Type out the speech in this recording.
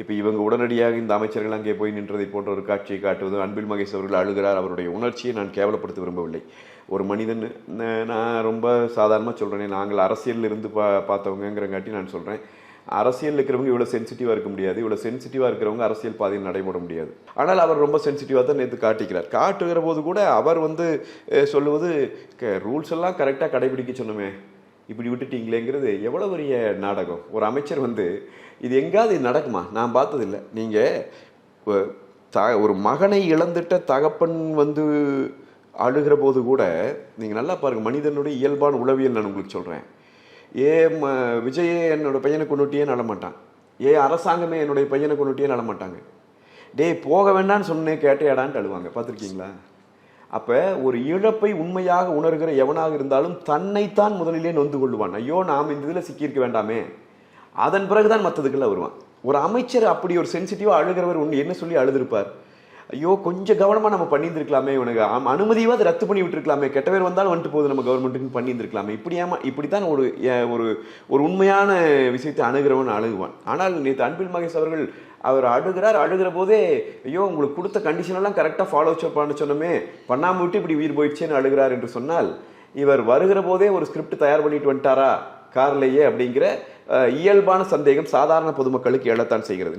இப்போ இவங்க உடனடியாக இந்த அமைச்சர்கள் அங்கே போய் நின்றதை போன்ற ஒரு காட்சியை காட்டுவது அன்பில் மகேஷ் அவர்கள் அழுகிறார். அவருடைய உணர்ச்சியை நான் கேவலப்படுத்த விரும்பவில்லை. ஒரு மனிதன் நான் ரொம்ப சாதாரணமாக சொல்கிறேனே நாங்கள் அரசியலில் இருந்து பா பார்த்தவங்கங்கிறங்காட்டி நான் சொல்கிறேன் அரசியல் இருக்கிறவங்க இவ்வளோ சென்சிட்டிவாக இருக்க முடியாது. இவ்வளோ சென்சிட்டிவாக இருக்கிறவங்க அரசியல் பாதையில் நடைபெற முடியாது. ஆனால் அவர் ரொம்ப சென்சிட்டிவாக தான் நேற்று காட்டிக்கிறார். காட்டுகிற போது கூட அவர் வந்து சொல்லுவது ரூல்ஸ் எல்லாம் கரெக்டாக கடைபிடிக்க சொன்னோமே இப்படி விட்டுட்டீங்களேங்கிறது எவ்வளோ பெரிய நாடகம். ஒரு அமைச்சர் வந்து இது எங்காவது இது நடக்குமா? நான் பார்த்ததில்லை. நீங்கள் த ஒரு மகனை இழந்துட்ட தகப்பன் வந்து அழுகிற போது கூட நீங்கள் நல்லா பாருங்க மனிதனுடைய இயல்பான உளவியல் நான் உங்களுக்கு சொல்கிறேன் ஏ ம விஜயே என்னோட பையனை கொண்டுட்டியே நடமாட்டான் ஏ அரசாங்கமே என்னுடைய பையனை கொண்டுட்டியே நடமாட்டாங்க டேய் போக வேண்டாம்னு சொன்னேன் கேட்டேடான்ட்டு அழுவாங்க. பார்த்துருக்கீங்களா? அப்போ ஒரு இழப்பை உண்மையாக உணர்கிற எவனாக இருந்தாலும் தன்னைத்தான் முதலிலே நொந்து கொள்ளுவான். ஐயோ நாம் இந்த இதில் சிக்கியிருக்க வேண்டாமே. அதன் பிறகுதான் மற்றதுக்கெல்லாம் வருவான். ஒரு அமைச்சர் அப்படி ஒரு சென்சிட்டிவாக அழுகிறவர் ஒன்று என்ன சொல்லி அழுதுருப்பார்? ஐயோ கொஞ்சம் கவனமாக நம்ம பண்ணியிருந்துருக்கலாமே உனக்கு ஆம், அதை ரத்து பண்ணி விட்டுருக்கலாமே. கெட்ட பேர் வந்தாலும் வந்துட்டு போகுது நம்ம கவர்மெண்ட்டுக்கு பண்ணியிருந்துருக்கலாமே. இப்படி ஏமா இப்படித்தான் ஒரு ஒரு ஒரு உண்மையான விஷயத்தை அணுகிறவன் அழுகுவான் ஆனால் நேற்று அன்பில் மகேஷ் அவர்கள் அவர் அழுகிறார் அழுகிற போதே ஐயோ உங்களுக்கு கொடுத்த கண்டிஷன் எல்லாம் கரெக்டாக ஃபாலோ பண்ண சொன்னோமே. பண்ணாமல் விட்டு இப்படி உயிர் போயிடுச்சேன்னு அழுகிறார் என்று சொன்னால் இவர் வருகிற போதே ஒரு ஸ்கிரிப்ட் தயார் பண்ணிட்டு வந்துட்டாரா? கார்லேயே அப்படிங்கிற இயல்பான சந்தேகம் சாதாரண பொதுமக்களுக்கு எழத்தான் செய்கிறது.